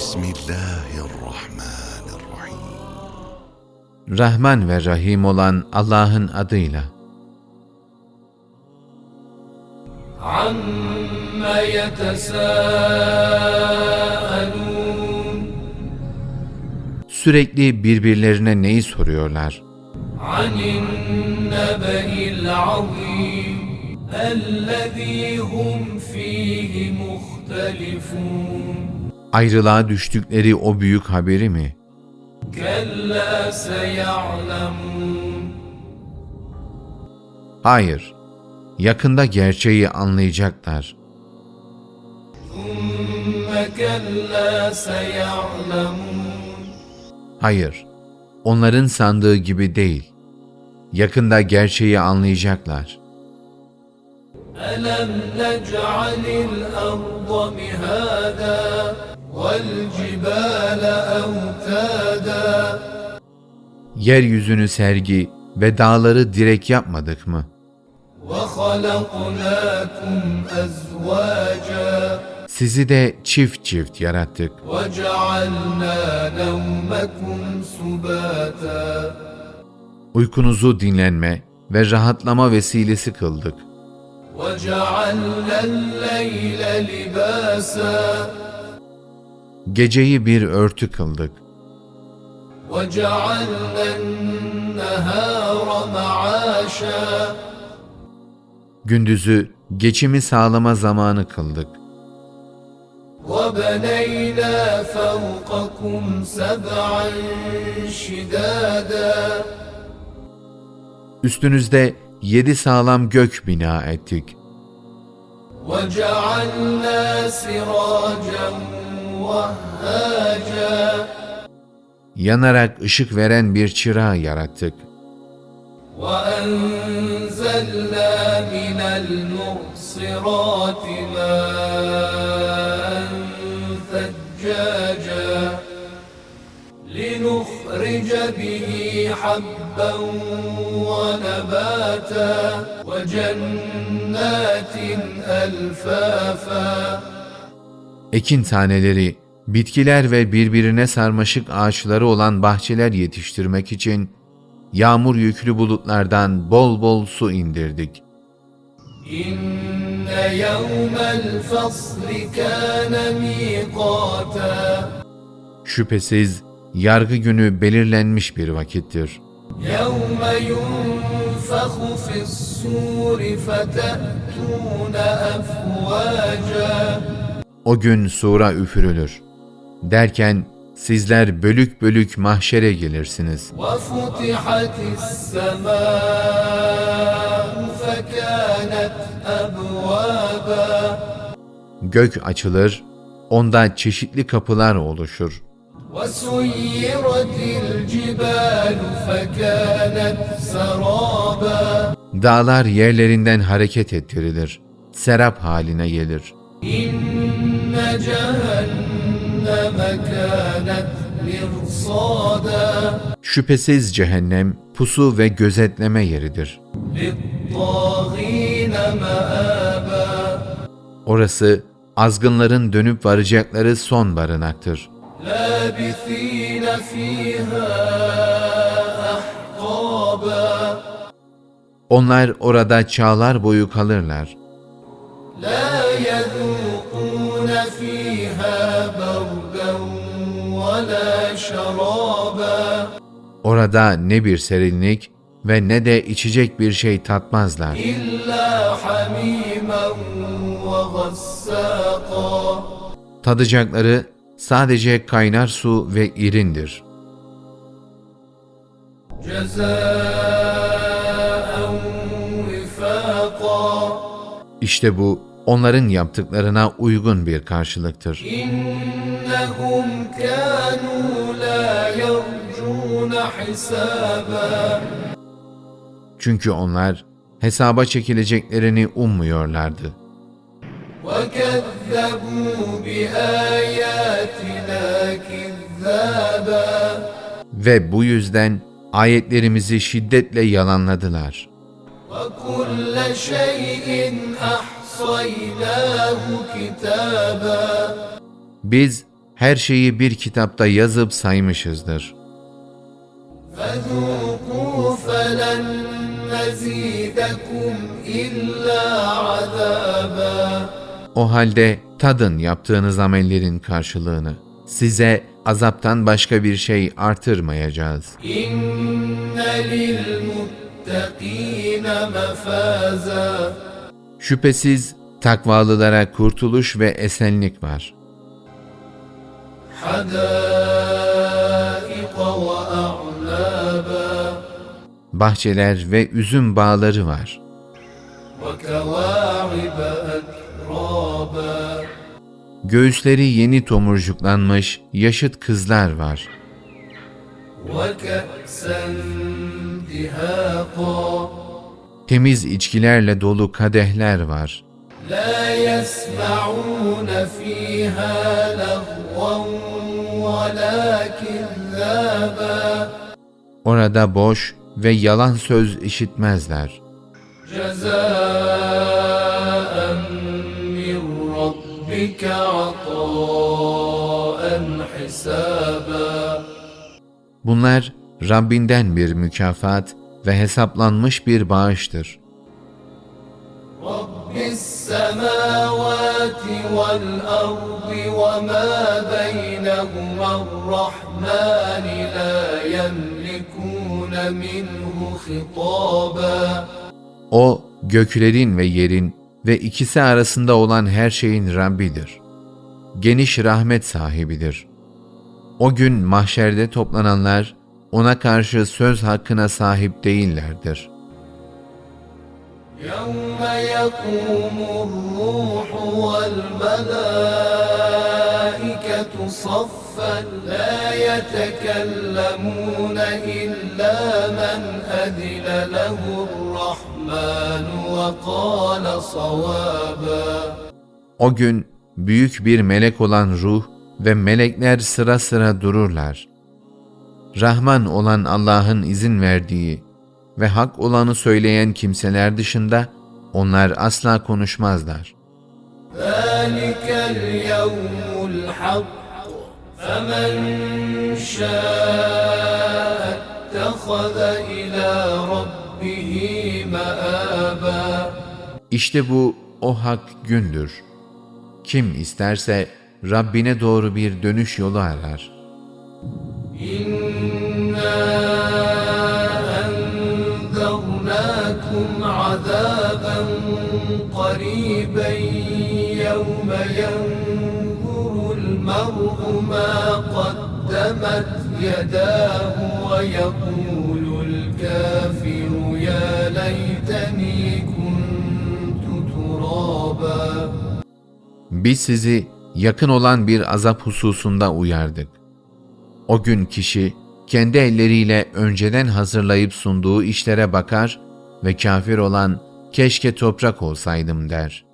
Bismillahirrahmanirrahim. Rahman ve Rahim olan Allah'ın adıyla. Amma yetesâelûn. Sürekli birbirlerine neyi soruyorlar? Anin nebe'il azîm. Ellezî hum fîhi muhtelifûn Ayrılığa düştükleri o büyük haberi mi? كلا سيعلمون Hayır. Yakında gerçeği anlayacaklar. ثم كلا سيعلمون Hayır. Onların sandığı gibi değil. Yakında gerçeği anlayacaklar. ألم نجعل الأرض مهادا والجبال أوتادا Yeryüzünü sergi ve dağları direk yapmadık mı? وخلقناكم أزواجا Sizi de çift çift yarattık. وجعلنا نومكم سباتا Uykunuzu dinlenme ve rahatlama vesilesi kıldık. وجعلنا الليل لباسا Geceyi bir örtü kıldık. وجعلنا النهار معاشا Gündüzü geçimi sağlama zamanı kıldık. وبنينا فوقكم سبعا شدادا Üstünüzde yedi sağlam gök bina ettik. وجعلنا سراجا وهاجا Yanarak ışık veren bir çırağı yarattık. وأنزلنا من المعصرات ماء ثجاجا لنخرج به حبا ونباتا وجنات ألفافا Ekin taneleri, bitkiler ve birbirine sarmaşık ağaçları olan bahçeler yetiştirmek için yağmur yüklü bulutlardan bol bol su indirdik. إن يوم الفصل كان ميقاتا Şüphesiz yargı günü belirlenmiş bir vakittir. يوم ينفخ في الصور فتأتون أفواجا o gün sura üfürülür. Derken sizler bölük bölük mahşere gelirsiniz. Gök açılır, onda çeşitli kapılar oluşur. Dağlar yerlerinden hareket ettirilir, serap haline gelir. İn إن جهنم كانت مرصادا Şüphesiz cehennem pusu ve gözetleme yeridir. للطاغين مآبا Orası azgınların dönüp varacakları son barınaktır. لابثين فيها أحقابا Onlar orada çağlar boyu kalırlar. لا Orada ne bir serinlik ve ne de içecek bir şey tatmazlar. Tadacakları sadece kaynar su ve irindir. İşte bu onların yaptıklarına uygun bir karşılıktır. إنهم كانوا لا يرجون حسابا Çünkü onlar hesaba çekileceklerini ummuyorlardı. وكذبوا بآياتنا كذابا Ve bu yüzden ayetlerimizi şiddetle yalanladılar. وكل شيء أحصيناه كتابا biz her şeyi bir kitapta yazıp saymışızdır. O halde tadın yaptığınız amellerin karşılığını. Size azaptan başka bir şey artırmayacağız. İnne lil muttaqine mefaza Şüphesiz takvalılara kurtuluş ve esenlik var. حدائق وأعنابا Bahçeler ve üzüm bağları var. وكواعب أترابا Göğüsleri yeni tomurcuklanmış yaşıt kızlar var. وكأسا دهاقا temiz içkilerle dolu kadehler var. La yesma'un fiha. Orada boş ve yalan söz işitmezler. Bunlar Rabbinden bir mükafat ve hesaplanmış bir bağıştır. رب السماوات والأرض وما بينهما الرحمن لا يملكون منه خطابا O göklerin ve yerin ve ikisi arasında olan her şeyin Rabbidir. Geniş rahmet sahibidir. O gün mahşerde toplananlar ona karşı söz hakkına sahip değillerdir. يوم يقوم الروح والملائكة صفا لا يتكلمون إلا من أذن له الرحمن وقال صوابا O gün büyük bir melek olan ruh ve melekler sıra sıra dururlar. Rahman olan Allah'ın izin verdiği ve hak olanı söyleyen kimseler dışında onlar asla konuşmazlar. ذلك اليوم الحق فمن شاء اتخذ إلى ربه مآبا İşte bu o hak gündür. Kim isterse Rabbine doğru bir dönüş yolu arar. إنا قريبا يوم ينظر المرء ما قدمت يداه ويقول الكافر يا ليتني كنت ترابا Biz sizi yakın olan bir azap hususunda uyardık. O gün kişi kendi elleriyle önceden hazırlayıp sunduğu işlere bakar ve kafir olan keşke toprak olsaydım der.''